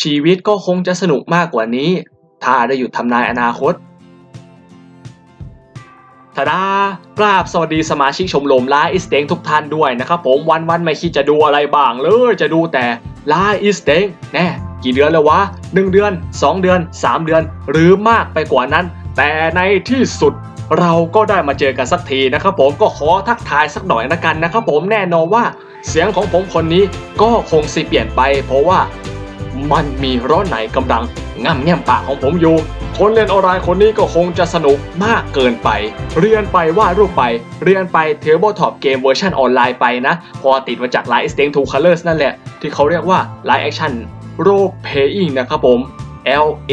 ชีวิตก็คงจะสนุกมากกว่านี้ ถ้าได้หยุดทำนายอนาคตทาดากราบสวัสดีสมาชิกชมรมไลฟ์อิสเต็งทุกท่านด้วยนะครับผมวันวันไม่คิดจะดูอะไรบ้างเลยจะดูแต่ไลฟ์อิสเต็งแน่กี่เดือนแล้ววะ 1 เดือน 2 เดือน 3 เดือน หรือมากไปกว่านั้น แต่ในที่สุดเราก็ได้มาเจอกันสักทีนะครับผมก็ขอทักทายสักหน่อยนะกันนะครับผมแน่นอนว่า เสียงของผมคนนี้ก็คงสิเปลี่ยนไป เพราะว่า มันมีร้อนไหนกำลังง่ำแง่มปากของผมอยู่ คนเรียนออนไลน์คนนี้ก็คงจะสนุกมากเกินไป เรียนไปวาดรูปไป เรียนไปเทเบิลท็อปเกมเวอร์ชันออนไลน์ไปนะ พอติดมาจาก Line Extend to Colors นั่นแหละ ที่เขาเรียกว่า Line Action Role Playing นะครับผม L A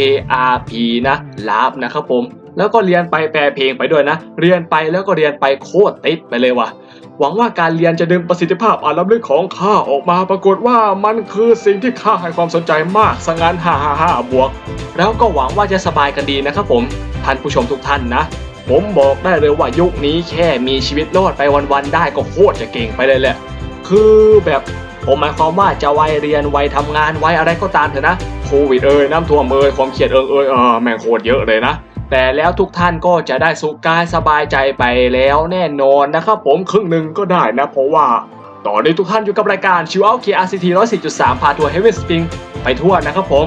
R P นะลาบนะครับผม แล้วก็เรียนไปแปลเพลงไปด้วยนะ เรียนไปแล้วก็เรียนไปโคตรติดไปเลยว่ะ หวังว่าการเรียนจะดึงประสิทธิภาพอันล้ำลึกของข้าออกมาปรากฏว่ามันคือสิ่งที่ข้าให้ความสนใจมากสังานฮ่าฮ่าฮ่าบวก แล้วก็หวังว่าจะสบายกันดีนะครับผมท่านผู้ชมทุกท่านนะ ผมบอกได้เลยว่ายุคนี้แค่มีชีวิตรอดไปวันๆได้ก็โคตรจะเก่งไปเลยแหละ คือแบบผมหมายความว่าจะวัยเรียนวัยทำงานวัยอะไรก็ตามเถอะนะโควิดเอ่ยน้ำท่วมเอ่ยความเครียดเอ่ยเอ่ยเออแม่งโคตรเยอะเลยนะ แต่แล้วทุกท่านก็จะได้สุขกายสบายใจไปแล้วแน่นอนนะครับผมครึ่งหนึ่งก็ได้นะเพราะว่าตอนนี้ทุกท่านอยู่กับรายการ Chill Out KRCT 104.3พาทัวร์ Heaven Spring ไปทั่วนะครับผม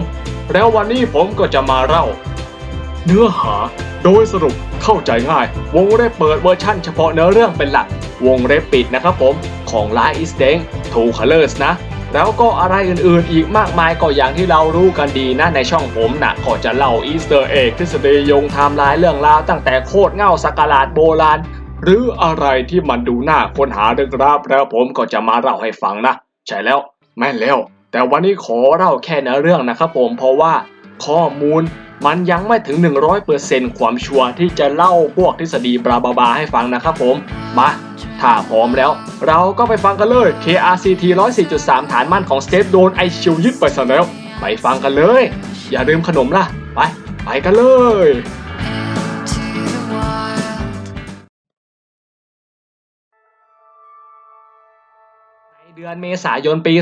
แล้ววันนี้ผมก็จะมาเล่า เนื้อหาโดยสรุปเข้าใจง่าย วงเล็บเปิดเวอร์ชั่นเฉพาะเนื้อเรื่องเป็นหลัก วงเล็บปิดนะครับผม ของ Line is d a n Two Colors นะ แล้วก็อะไรอื่นๆ อีกมากมายก็อย่างที่เรารู้กันดีนะในช่องผมนะก็จะเล่าอีสเตอร์เอกทฤษฎียงไทม์ไลน์เรื่องราวตั้งแต่โคตรเง่าสักการาดโบราณ หรืออะไรที่มันดูน่าค้นหาดึกรับแล้วผมก็จะมาเล่าให้ฟังนะ ใช่แล้วแม่นแล้ว แต่วันนี้ขอเล่าแค่เนื้อเรื่องนะครับผมเพราะว่าข้อมูลมันยังไม่ถึง 100%ความชัวร์ที่จะเล่าพวกทฤษฎีบลาบาบาให้ฟังนะครับผม มา ถ้าพร้อมแล้ว เราก็ไปฟังกันเลย KRCT 104.3 ฐานมั่นของสเตปโดนไอชิวยึดไปซะแล้วไปฟังกันเลย อย่าลืมขนมล่ะ ไป ไปกันเลยในเดือนเมษายนปี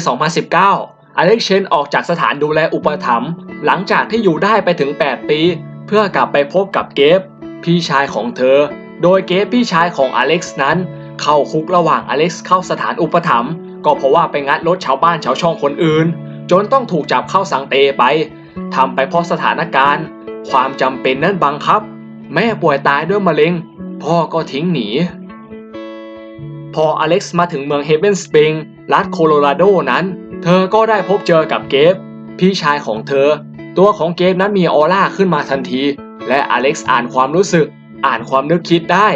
2019 อเล็กเชนออกจากสถานดูแลอุปถัมภ์หลังจากที่อยู่ได้ไปถึง 8 ปี เพื่อกลับไปพบกับเกฟพี่ชายของเธอ โดยเกฟพี่ชายของอเล็กซ์นั้น เข้าคุกระหว่างอเล็กซ์เข้าสถานอุปถัมภ์ก็เพราะว่าไปงัดรถชาวบ้านชาวช่องคนอื่น จนต้องถูกจับเข้าสังเตไปทำไปเพราะสถานการณ์ ความจำเป็นนั้นบังคับ แม่ป่วยตายด้วยมะเร็ง พ่อก็ทิ้งหนี พออเล็กซ์มาถึงเมืองเฮเ e นสปริงรัฐโคโลราโดนั้น เธอก็ได้พบเจอกับเกฟพี่ชายของเธอ ตัวของเกฟนั้นมีออร่าขึ้นมาทันที และอเล็กซ์อ่านความรู้สึก อ่านความนึกคิดได้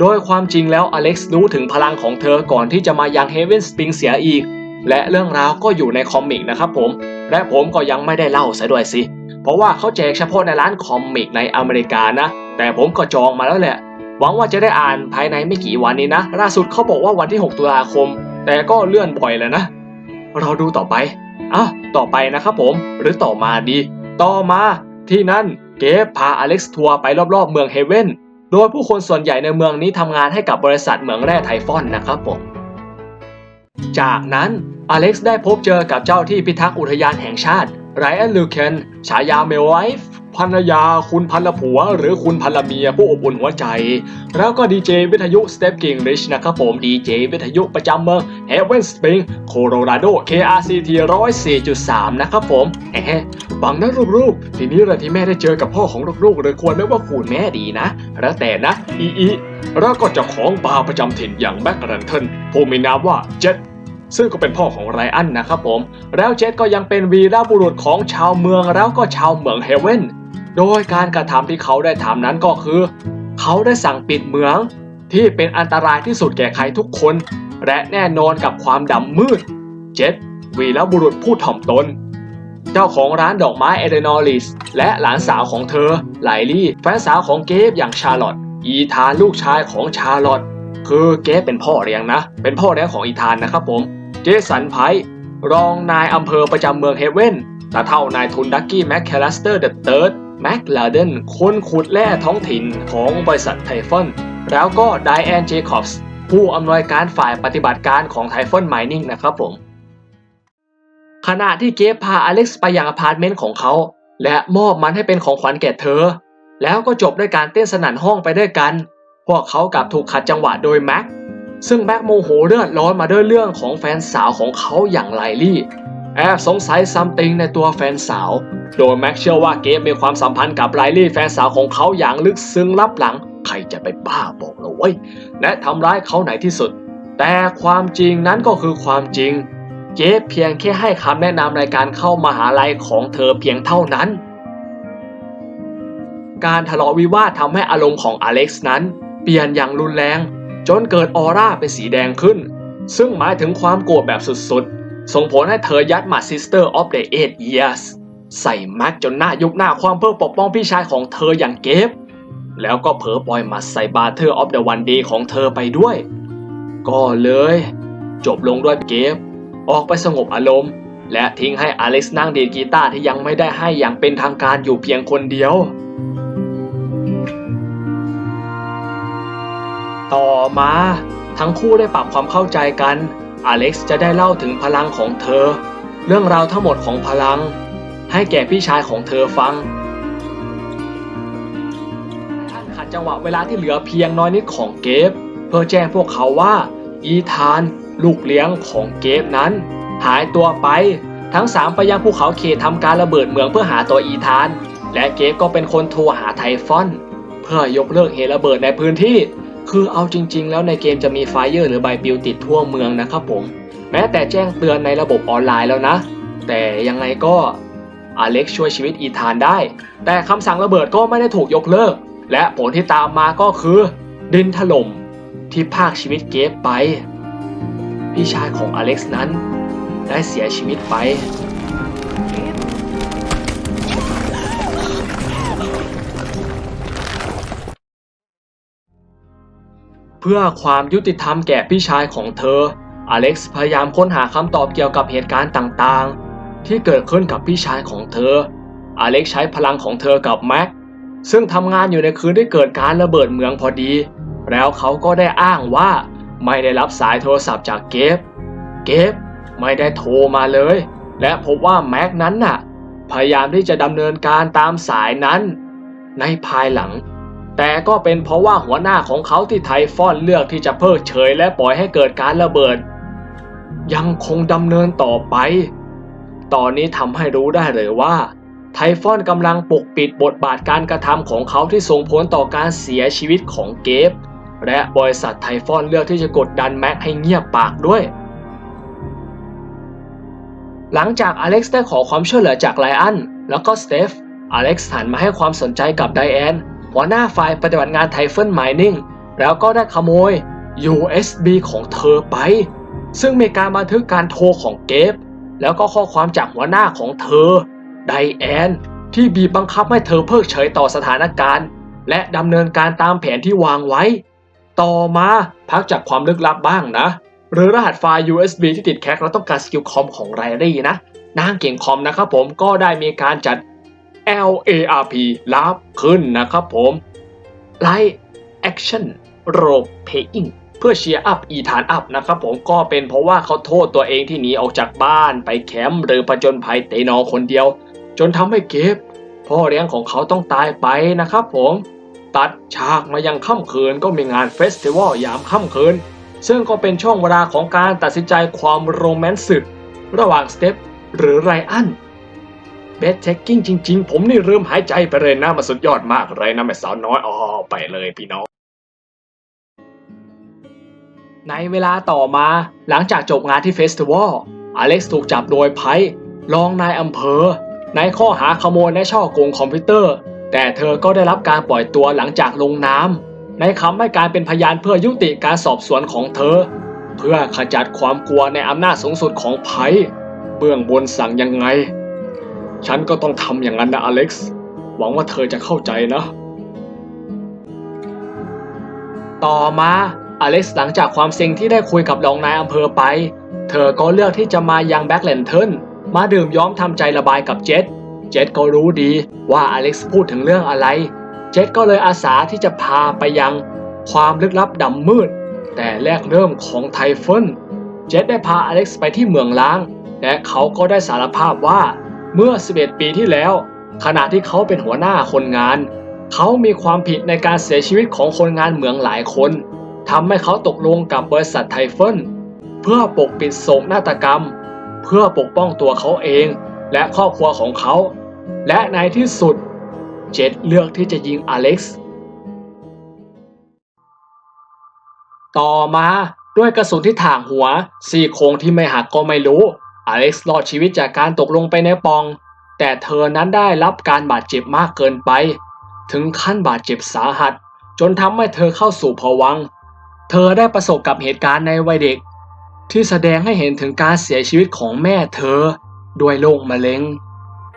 โดยความจริงแล้วอเล็กซ์รู้ถึงพลังของเธอก่อนที่จะมายังเฮเ e นสปริงเสียอีก และเรื่องราวก็อยู่ในคอมิกนะครับผม และผมก็ยังไม่ได้เล่าซะด้วยสิ เพราะว่าเขาแจกเฉพาะในร้านคอมิกในอเมริกานะ แต่ผมก็จองมาแล้วแหละ หวังว่าจะได้อ่านภายในไม่กี่วันนี้นะ ล่าสุดเขาบอกว่าวันที่ 6 ตุลาคม แต่ก็เลื่อนบ่อยแล้วนะ เราดูต่อไปอะต่อไปนะครับผม หรือต่อมาดี ต่อมา ที่นั่นเกฟพาอเล็กซ์ทัวร์ไปรอบๆเมืองเฮเว่น โดยผู้คนส่วนใหญ่ในเมืองนี้ทำงานให้กับบริษัทเหมืองแร่ไทฟอนนะครับผม จากนั้นอเล็กซ์ได้พบเจอกับเจ้าที่พิทักษ์อุทยานแห่งชาติไรอันลูเคนฉายาเมลไวฟ์ ภรรยาคุณพันละผัว หรือคุณพันละเมียผู้อบอุ่นหัวใจ แล้วก็ดีเจวิทยุ Step King Rich นะครับผมดีเจวิทยุประจำเมือง Heaven Spring Colorado KRCT 104.3 นะครับผมแหมฟังนะลูกๆ ทีนี้เราที่แม่ได้เจอกับพ่อของลูกๆเลยควรเรียกว่าคุณแม่ดีนะ แล้วแต่นะ อีอีแล้วก็เจ้าของบาร์ประจำถิ่นอย่างแบ็กรันเทนผู้มีนามว่าเจ็ดซึ่งก็เป็นพ่อของไรอันนะครับผม แล้วเจสก็ยังเป็นวีรบุรุษของชาวเมืองแล้วก็ชาวเมืองเฮเว่น โดยการกระทำที่เขาได้ทำนั้นก็คือ เขาได้สั่งปิดเมืองที่เป็นอันตรายที่สุดแก่ใครทุกคน และแน่นอนกับความดำมืด เจสวีรบุรุษผู้ถ่อมตน เจ้าของร้านดอกไม้เอเดนอลิส และหลานสาวของเธอ ไลลี่แฟนสาวของเกฟอย่างชาร์ลอตอีธานลูกชายของชาร์ลอตคือเกฟเป็นพ่อเลี้ยงนะ เป็นพ่อเลี้ยงของอีธานนะครับผม เจสันไพร์รองนายอำเภอประจำเมืองเฮเว่นตาเท่านายทุนดักกี้แมคแคลสเตอร์เดอะเติร์ด แมคลาเดนคนขุดแร่ท้องถิ่นของบริษัทไทฟอน แล้วก็ไดแอนเจคอบส์ผู้อำนวยการฝ่ายปฏิบัติการของไทฟอนไมนิ่งนะครับผมขณะที่เกฟพาอเล็กซ์ไปยังอพาร์ตเมนต์ของเขา และมอบมันให้เป็นของขวัญแก่เธอ แล้วก็จบด้วยการเต้นสนั่นห้องไปด้วยกัน พวกเขากลับถูกขัดจังหวะโดยแม็กซึ่งแม็กโมโหเลือดร้อนมาด้วยเรื่องของแฟนสาวของเขาอย่างไลลี่ แอบสงสัยซัมติงในตัวแฟนสาว โดยแม็กเชื่อว่าเกฟมีความสัมพันธ์กับไลลี่แฟนสาวของเขาอย่างลึกซึ้งลับหลัง ใครจะไปบ้าบอกเลยเว้ย และทำร้ายเขาไหนที่สุด แต่ความจริงนั้นก็คือความจริง เกฟเพียงแค่ให้คำแนะนำในการเข้ามหาลัยของเธอเพียงเท่านั้น การทะเลาะวิวาททำให้อารมณ์ของอเล็กซ์นั้น เปลี่ยนอย่างรุนแรง จนเกิดออร่าเป็นสีแดงขึ้น ซึ่งหมายถึงความโกรธแบบสุดๆ ส่งผลให้เธอยัดหมัด Sister of the Eight Years ใส่แม็กจนหน้ายุบหน้าความเพื่อปกป้องพี่ชายของเธออย่างเกฟแล้วก็เผลอปล่อยหมัดใส่บาเทอร์ออฟเดอะวันเดย์ของเธอไปด้วย ก็เลย จบลงด้วยเกฟออกไปสงบอารมณ์ และทิ้งให้อเล็กซ์นั่งดีดกีตาร์ที่ยังไม่ได้ให้อย่างเป็นทางการอยู่เพียงคนเดียว ต่อมา ทั้งคู่ได้ปรับความเข้าใจกัน อเล็กซ์จะได้เล่าถึงพลังของเธอ เรื่องราวทั้งหมดของพลัง ให้แก่พี่ชายของเธอฟังท่านขัดจังหวะเวลาที่เหลือเพียงน้อยนิดของเกฟเพื่อแจ้งพวกเขาว่า อีธาน ลูกเลี้ยงของเกฟนั้น หายตัวไปทั้งสามไปยังภูเขาเขตทำการระเบิดเมืองเพื่อหาตัวอีธาน และเกฟก็เป็นคนโทรหาไทฟอน เพื่อยกเลิกเหตุระเบิดในพื้นที่ คือเอาจริง ๆ แล้วในเกมจะมีไฟเยอร์หรือใบปลิวติดทั่วเมืองนะครับผม แม้แต่แจ้งเตือนในระบบออนไลน์แล้วนะ แต่ยังไงก็อเล็กช่วยชีวิตอีธานได้ แต่คำสั่งระเบิดก็ไม่ได้ถูกยกเลิก และผลที่ตามมาก็คือ ดินถล่มที่พากชีวิตเกฟไป พี่ชายของอเล็กซ์นั้นได้เสียชีวิตไป เพื่อความยุติธรรมแก่พี่ชายของเธอ อเล็กซ์พยายามค้นหาคำตอบเกี่ยวกับเหตุการณ์ต่างๆ ที่เกิดขึ้นกับพี่ชายของเธอ อเล็กซ์ใช้พลังของเธอกับแม็กซึ่งทำงานอยู่ในคืนที่เกิดการระเบิดเมืองพอดี แล้วเขาก็ได้อ้างว่าไม่ได้รับสายโทรศัพท์จากเกฟ เกฟไม่ได้โทรมาเลย และพบว่าแม็กนั้นน่ะ พยายามที่จะดำเนินการตามสายนั้น ในภายหลัง แต่ก็เป็นเพราะว่าหัวหน้าของเขาที่ไทฟอนเลือกที่จะเพิกเฉยและปล่อยให้เกิดการระเบิด ยังคงดำเนินต่อไป ตอนนี้ทำให้รู้ได้เลยว่า ไทฟอนกำลังปกปิดบทบาทการกระทำของเขาที่ส่งผลต่อการเสียชีวิตของเกฟ และบริษัทไทฟอนเลือกที่จะกดดันแม็กให้เงียบปากด้วยหลังจากอเล็กซ์ได้ขอความช่วยเหลือจากไลอันแล้วก็สเตฟ อเล็กซ์หันมาให้ความสนใจกับไดแอน หัวหน้าฝ่ายปฏิบัติงานไทเฟิลไมนิ่งแล้วก็ได้ขโมย USB ของเธอไป ซึ่งมีการบันทึกการโทรของเกฟ แล้วก็ข้อความจากหัวหน้าของเธอ ไดแอน ที่บีบบังคับให้เธอเพิกเฉยต่อสถานการณ์ และดำเนินการตามแผนที่วางไว้ ต่อมาพักจากความลึกลับบ้างนะ หรือรหัสไฟล์ USB ที่ติดแคคแล้วต้องการสกิลคอมของไรรี่นะนางเก่งคอมนะครับผมก็ได้มีการจัด LARP ลับขึ้นนะครับผม Live Action Role Playing เพื่อเชียร์อัพอีธานอัพนะครับผมก็เป็นเพราะว่าเขาโทษตัวเองที่หนีออกจากบ้านไปแคมป์หรือผจญภัยเตนองคนเดียว จนทำให้เก็บพ่อเลี้ยงของเขาต้องตายไปนะครับผม ตัดฉากมายังค่ำคืนก็มีงานเฟสติวัลยามค่ำคืน ซึ่งก็เป็นช่วงเวลาของการตัดสินใจความโรแมนต์สึกระหว่างสเตปหรือไรอัน สเทคกิ้งจริง ๆ ผมนี่เริ่มหายใจไปเลยนะมันสุดยอดมากเลยนะแม่สาวน้อยอ๋อไปเลยพี่น้อง ในเวลาต่อมาหลังจากจบงานที่เฟสติวัลอเล็กซ์ถูกจับโดยไพ่รองนายอำเภอ ในข้อหาขโมยและช่อโกงคอมพิวเตอร์ แต่เธอก็ได้รับการปล่อยตัวหลังจากลงน้ำในคำให้การเป็นพยานเพื่อยุติการสอบสวนของเธอ เพื่อขจัดความกลัวในอำนาจสูงสุดของไพ่เบื้องบนสั่งยังไง ฉันก็ต้องทำอย่างนั้นนะอเล็กซ์ หวังว่าเธอจะเข้าใจนะ ต่อมาอเล็กซ์หลังจากความเซ็งที่ได้คุยกับรองนายอำเภอไป เธอก็เลือกที่จะมายังแบ็กแลนเทิร์นมาดื่มย้อมทำใจระบายกับเจษเจษก็รู้ดีว่าอเล็กซ์พูดถึงเรื่องอะไร เจษก็เลยอาสาที่จะพาไปยังความลึกลับดำมืด แต่แรกเริ่มของไทเฟิลเจษได้พาอเล็กซ์ไปที่เมืองล้าง และเขาก็ได้สารภาพว่า เมื่อ 11 ปีที่แล้ว ขณะที่เขาเป็นหัวหน้าคนงาน เขามีความผิดในการเสียชีวิตของคนงานเหมืองหลายคนทำให้เขาตกลงกับบริษัทไทเฟิลเพื่อปกปิดโศกนาฏกรรม เพื่อปกป้องตัวเขาเองและครอบครัวของเขา และในที่สุด เจ็ดเลือกที่จะยิงอเล็กซ์ต่อมาด้วยกระสุนที่ถ่างหัวซี่โครงที่ไม่หักก็ไม่รู้ อเล็กซ์รอดชีวิตจากการตกลงไปในปอง แต่เธอนั้นได้รับการบาดเจ็บมากเกินไป ถึงขั้นบาดเจ็บสาหัส จนทำให้เธอเข้าสู่ภวัง เธอได้ประสบกับเหตุการณ์ในวัยเด็ก ที่แสดงให้เห็นถึงการเสียชีวิตของแม่เธอด้วยโรคมะเร็ง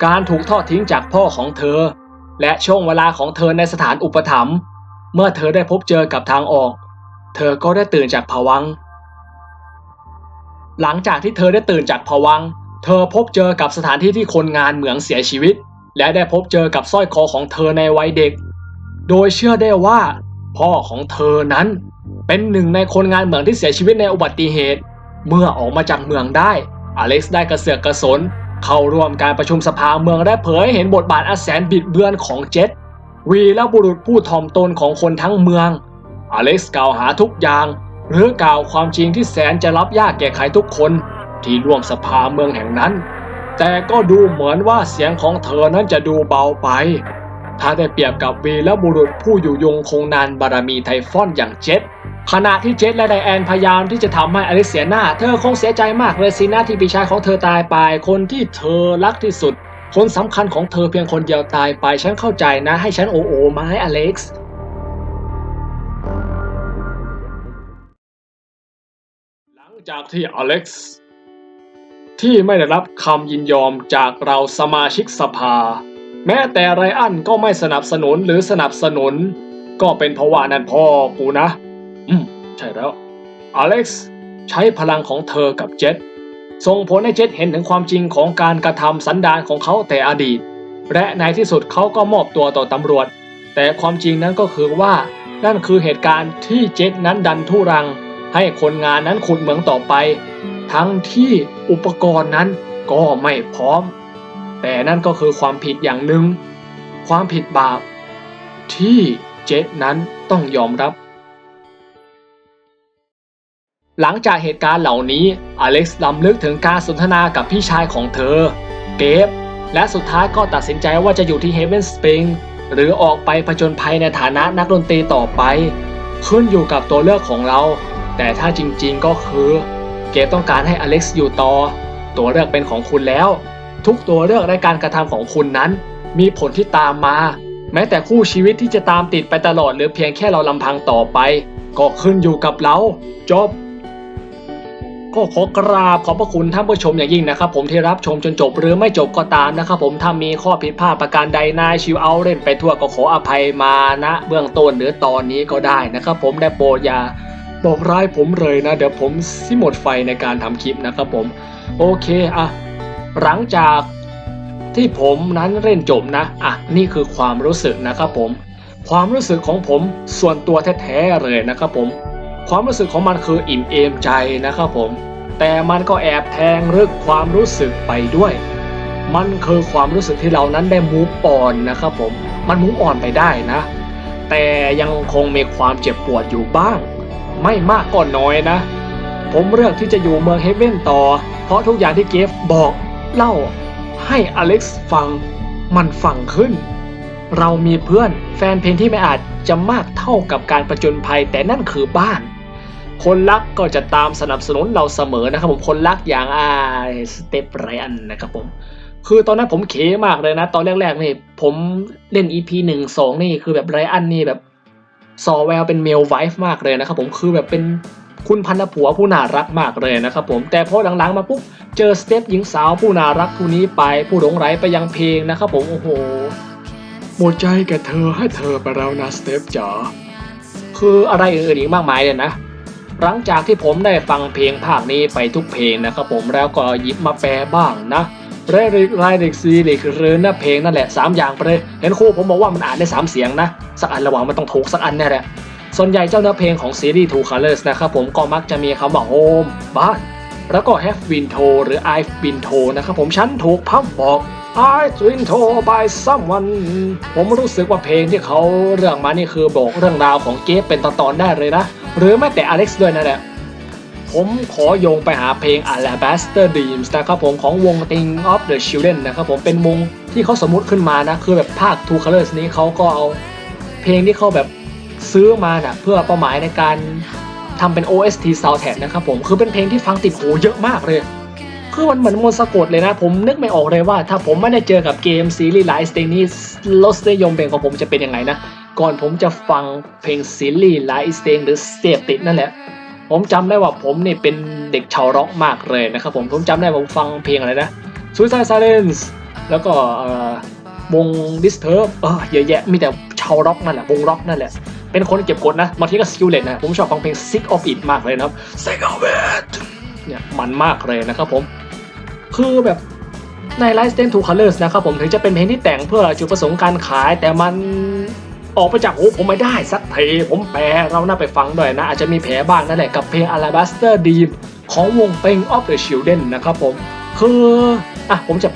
การถูกทอดทิ้งจากพ่อของเธอ และช่วงเวลาของเธอในสถานอุปถัมภ์เมื่อเธอได้พบเจอกับทางออก เธอก็ได้ตื่นจากภวังค์ หลังจากที่เธอได้ตื่นจากภวัง เธอพบเจอกับสถานที่ที่คนงานเหมืองเสียชีวิต และได้พบเจอกับสร้อยคอของเธอในวัยเด็ก โดยเชื่อได้ว่า พ่อของเธอนั้นเป็นหนึ่งในคนงานเหมืองที่เสียชีวิตในอุบัติเหตุ เมื่อออกมาจากเมืองได้ อเล็กซ์ได้กระเสือกกระสน เข้าร่วมการประชุมสภาเมืองและเผยให้เห็นบทบาทอันแสนบิดเบือนของเจ็ตวีและบุรุษผู้ถ่อมตนของคนทั้งเมือง อเล็กซ์กล่าวหาทุกอย่าง หรือกล่าวความจริงที่แสนจะรับยากแก่ใครทุกคนที่ร่วมสภาเมืองแห่งนั้น แต่ก็ดูเหมือนว่าเสียงของเธอนั้นจะดูเบาไปถ้าได้เปรียบกับวีและบุรุษผู้อยู่ยงคงนานบารมีไทฟอนอย่างเจ็ตขณะที่เจ็ตและไดแอนพยายามที่จะทำให้อเล็กซ์เสียหน้า เธอคงเสียใจมากเลยสินะที่พี่ชายของเธอตายไป คนที่เธอรักที่สุด คนสำคัญของเธอเพียงคนเดียวตายไป ฉันเข้าใจนะ ให้ฉันโอโอมาให้อเล็กซ์ จากที่อเล็กซ์ ที่ไม่ได้รับคำยินยอมจากเราสมาชิกสภา แม้แต่ไรอันก็ไม่สนับสนุนหรือสนับสนุน ก็เป็นเพราะว่านั่นพ่อกูนะ อืม ใช่แล้ว อเล็กซ์ใช้พลังของเธอกับเจ็ตส่งผลให้เจ็ตเห็นถึงความจริงของการกระทำสันดานของเขาแต่อดีต และในที่สุดเขาก็มอบตัวต่อตำรวจ แต่ความจริงนั้นก็คือว่านั่นคือเหตุการณ์ที่เจ็ตนั้นดันทุรัง ให้คนงานนั้นขุดเหมืองต่อไป ทั้งที่อุปกรณ์นั้นก็ไม่พร้อม แต่นั่นก็คือความผิดอย่างหนึ่ง ความผิดบาป ที่เจ็ตนั้นต้องยอมรับ หลังจากเหตุการณ์เหล่านี้ อเล็กซ์ลำลึกถึงการสนทนากับพี่ชายของเธอ เกฟและสุดท้ายก็ตัดสินใจว่าจะอยู่ที่เฮเวนสปริงหรือออกไปผจญภัยในฐานะนักดนตรีต่อไป ขึ้นอยู่กับตัวเลือกของเรา แต่ถ้าจริงๆก็คือเกฟต้องการให้อเล็กซ์อยู่ต่อ ตัวเลือกเป็นของคุณแล้ว ทุกตัวเลือกในการกระทำของคุณนั้น มีผลที่ตามมา แม้แต่คู่ชีวิตที่จะตามติดไปตลอดหรือเพียงแค่เราลำพังต่อไป ก็ขึ้นอยู่กับเรา จบก็ขอกราบขอบพระคุณท่านผู้ชมอย่างยิ่งนะครับ ผมที่รับชมจนจบหรือไม่จบก็ตามนะครับผมถ้ามีข้อผิดพลาดประการใดนายชิวเอาเล่นไปทั่วก็ขออภัยมาณเบื้องต้นหรือตอนนี้ก็ได้นะครับผมได้โปรดอย่า บอกร้ายผมเลยนะ เดี๋ยวผมสิหมดไฟในการทำคลิปนะครับผม โอเคอะหลังจากที่ผมนั้นเล่นจบนะอะนี่คือความรู้สึกนะครับผม ความรู้สึกของผมส่วนตัวแท้ๆเลยนะครับผม ความรู้สึกของมันคืออิ่มเอมใจนะครับผม แต่มันก็แอบแทงลึกความรู้สึกไปด้วย มันคือความรู้สึกที่เรานั้นได้มูฟออนนะครับผม มันมูฟออนไปได้นะ แต่ยังคงมีความเจ็บปวดอยู่บ้าง ไม่มากก็น้อยนะ ผมเลือกที่จะอยู่เมืองเฮเว่นต่อ เพราะทุกอย่างที่เกฟบอกเล่าให้อเล็กซ์ฟังมันฟังขึ้น เรามีเพื่อนแฟนเพลงที่ไม่อาจจะมากเท่ากับการประจนภัยแต่นั่นคือบ้าน คนรักก็จะตามสนับสนุนเราเสมอนะครับผมคนรักอย่างอาสเตปไรอันนะครับผม คือตอนนั้นผมเขมากเลยนะ ตอนแรกๆนี่ผมเล่น EP หนึ่งสองนี่คือแบบไรอันนี่แบบ ซอแววเป็นเมลไวฟ์มากเลยนะครับผมคือแบบเป็นคุณพันธผัวผู้น่ารักมากเลยนะครับผมแต่พอหลังๆมาปุ๊บเจอสเตปหญิงสาวผู้น่ารักผู้นี้ไปผู้หลงไหลไปยังเพลงนะครับผมโอ้โหหมดใจแก่เธอให้เธอไปแล้วนะสเตปจ๋าคืออะไรอื่นๆอีกมากมายเลยนะ หลังจากที่ผมได้ฟังเพลงภาคนี้ไปทุกเพลงนะครับผมแล้วก็หยิบมาแปลบ้างนะเรลิกไลลิกซีลิกหรือเนื้อเพลงนั่นแหละสามอย่างไปเลยเห็นครูผมบอกว่ามันอ่านได้สามเสียงนะ สักอันระหว่างมันต้องถูกสักอันแน่แหละส่วนใหญ่เจ้าเนื้อเพลงของซีรีส์ Two Colors นะครับผมก็มักจะมีคำว่าโฮมบ้าน แล้วก็ Have been told หรือ I've been told นะครับผมฉันถูกพับบอก I've been told by someone ผมรู้สึกว่าเพลงที่เขาเรื่องมานี่คือบอกเรื่องราวของเกฟเป็นตอนๆได้เลยนะ หรือแม้แต่อเล็กซ์ด้วยนั่นแหละผมขอโยงไปหาเพลง Alabaster Dreams นะครับผมของวง Thing of the Children นะครับผมเป็นวงที่เขาสมมติขึ้นมานะ คือแบบภาค Two Colors นี้เขาก็เอา เพลงที่เขาแบบซื้อมานะเพื่อเป้าหมายในการทำเป็น OST soundtrack นะครับผมคือเป็นเพลงที่ฟังติดหูเยอะมากเลย คือมันเหมือนมนสะกดเลยนะ ผมนึกไม่ออกเลยว่า ถ้าผมไม่ได้เจอกับเกมซีรีส์ไลฟ์สเตนี้รสนิยมเพลงของผมจะเป็นยังไงนะ ก่อนผมจะฟังเพลงซีรีส์ไลฟ์สเตนหรือเสพติดนั่นแหละผมจำได้ว่าผมเนี่ยเป็นเด็กชาวร็อกมากเลยนะครับผมผมจำได้ผมฟังเพลงอะไรนะ Suicide Silence แล้วก็วง Disturb เออเยอะแยะมีแต่าวร็อกนั่นแหละวงร็อกนั่นแหละ เป็นคนเก็บกดนะบางทีก็สกิลเลตนะผมชอบฟังเพลง Sick of It มากเลยนะครับ Sick of It เนี่ยมันมากเลยนะครับผม คือแบบใน Light Stand to Colors นะครับผมถึงจะเป็นเพลงที่แต่งเพื่อจุดประสงค์การขาย แต่มันออกไปจากหูผมไม่ได้สักทีผมแปลเราน่าไปฟังหน่อยนะ อาจจะมีแผลบ้างนั่นแหละกับเพลง Alabaster Dream ของวง Peng of the Children นะครับผม คือ อะ ผมจะ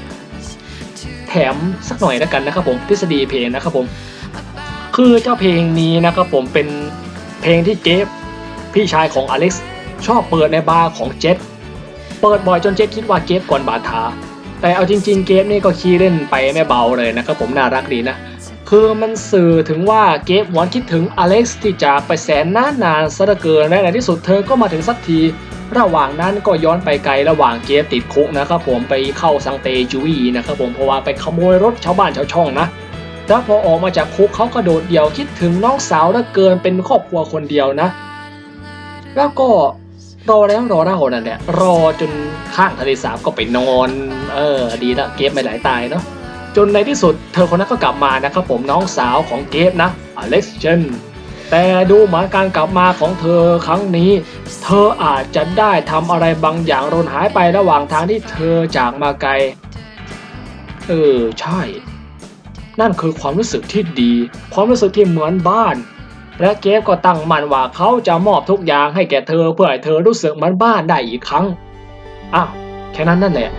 แถมสักหน่อยแล้วกันนะครับผมทฤษฎีเพลงนะครับผม คือเจ้าเพลงนี้นะครับผมเป็นเพลงที่เจฟพี่ชายของอเล็กซ์ชอบเปิดในบาร์ของเจฟเปิดบ่อยจนเจฟคิดว่าเกฟกวนบาทาแต่เอาจริง ๆ เกฟนี่ก็ขี้เล่นไปไม่เบาเลยนะครับผมน่ารักดีนะ คือมันสื่อถึงว่าเกฟหวนคิดถึงอเล็กซ์ที่จากไปแสนนานนานซะเหลือเกินและในที่สุดเธอก็มาถึงสักทีระหว่างนั้นก็ย้อนไปไกลระหว่างเกฟติดคุกนะครับผมไปเข้าสังเตจูวีนะครับผมเพราะว่าไปขโมยรถชาวบ้านชาวช่องนะ แล้วพอออกมาจากคุกเขาก็โดดเดี่ยวคิดถึงน้องสาวเหลือเกินเป็นครอบครัวคนเดียวนะ แล้วก็รอแล้วรอเล่านั่นแหละรอจนข้างทะเลสาบก็ไปนอน เออ ดีละเกฟไม่หลายตายเนาะจนในที่สุดเธอคนนั้นก็กลับมานะครับผมน้องสาวของเกฟนะอเล็กซ์เชนแต่ดูเหมือนการกลับมาของเธอครั้งนี้ เธออาจจะได้ทำอะไรบางอย่างหล่นหายไประหว่างทางที่เธอจากมาไกล เออ ใช่ นั่นคือความรู้สึกที่ดี ความรู้สึกที่เหมือนบ้าน และเกฟก็ตั้งมั่นว่าเขาจะมอบทุกอย่างให้แก่เธอเพื่อให้เธอรู้สึกเหมือนบ้านได้อีกครั้งอ้าวแค่นั้นนั่นแหละ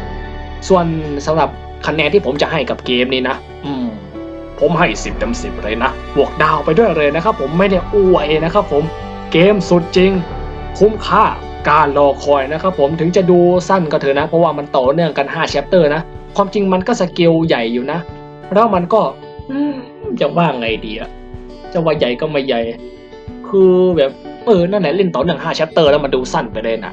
ส่วนสำหรับคะแนนที่ผมจะให้กับเกมนี้นะ อืม ผมให้สิบเต็มสิบเลยนะ บวกดาวไปด้วยเลยนะครับผมไม่ได้อวยนะครับผม เกมสุดจริง คุ้มค่าการรอคอยนะครับผมถึงจะดูสั้นก็เถอะนะ เพราะว่ามันต่อเนื่องกัน5 chapter นะ ความจริงมันก็สเกลใหญ่อยู่นะ แล้วมันก็จะว่าไงดีอะจะว่าใหญ่ก็ไม่ใหญ่ คือแบบเออนั่นแหละเล่นต่อเนื่อง5 chapter แล้วมันดูสั้นไปเลยนะ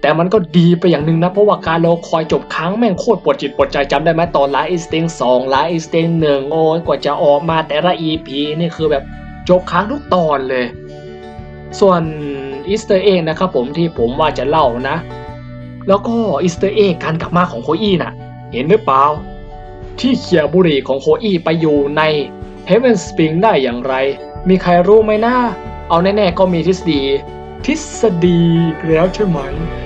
แต่มันก็ดีไปอย่างหนึ่งนะ เพราะว่าการรอคอยจบค้างแม่งโคตรปวดจิตปวดใจจำได้ไหมตอนไลฟ์อิสเตงสองไลฟ์อิสเตงหนึ่งโอ้กว่าจะออกมาแต่ละ EP นี่คือแบบจบค้างทุกตอนเลย ส่วนอีสเตอร์เองนะครับผมที่ผมว่าจะเล่านะ แล้วก็อีสเตอร์เอ็กการกลับมาของโคอี้น่ะ เห็นหรือเปล่า ที่เขียบุหรี่ของโคอี้ไปอยู่ใน Heaven Spring ได้อย่างไร มีใครรู้ไหมนะเอาแน่ๆก็มีทฤษฎี ทฤษฎีแล้วใช่ไหม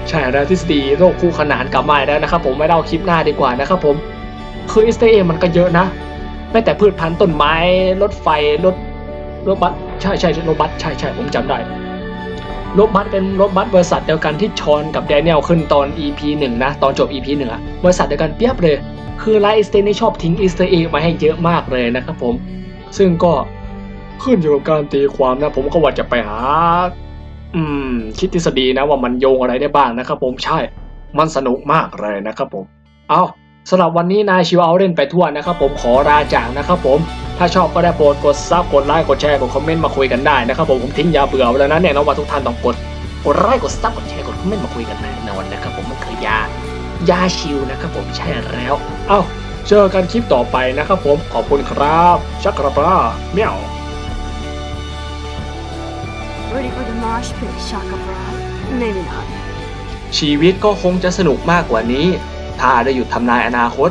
ใช่แล้วทฤษฎีโลกคู่ขนานกลับมาแล้วนะครับผมไม่เล่าคลิปหน้าดีกว่านะครับผมคืออีสเตอร์เอมันก็เยอะนะแม้แต่พืชพันธุ์ต้นไม้รถไฟรถรถบัสใช่ใช่รถบัสใช่ใช่ผมจำได้รถบัสเป็นรถบัสบริษัทเดียวกันที่ชอนกับแดเนียลขึ้นตอน EP หนึ่งนะ ตอนจบ EP หนึ่งอะบริษัทเดียวกันเปียบเลย คือไลท์สเตนนี่ชอบทิ้งอีสเตอร์เอ็กมาให้เยอะมากเลยนะครับผม ซึ่งก็ขึ้นอยู่กับการตีความนะ ผมก็ว่าจะไปหา อืม คิดทฤษฎีนะว่ามันโยงอะไรได้บ้างนะครับผมใช่ มันสนุกมากเลยนะครับผม เอาสำหรับวันนี้นายชิวเอาเล่นไปทั่วนะครับผมขอลาจากนะครับผม ถ้าชอบก็ได้โปรดกดซับกดไลค์กดแชร์กดคอมเมนต์มาคุยกันได้นะครับผมผมทิ้งยาเบื่อไว้แล้วนะแน่นอนว่าทุกท่านต้องกดกดไลค์กดซับกดแชร์กดคอมเมนต์มาคุยกันแน่นอนนะครับผม ยายาชิวนะครับผมใช่แล้ว เอ้าเจอกันคลิปต่อไปนะครับผมขอบคุณครับชักกระปราเมียว Ready for the marsh pit, Shaka Bra? Maybe not. ชีวิตก็คงจะสนุกมากกว่านี้ ถ้าได้หยุดทำนายอนาคต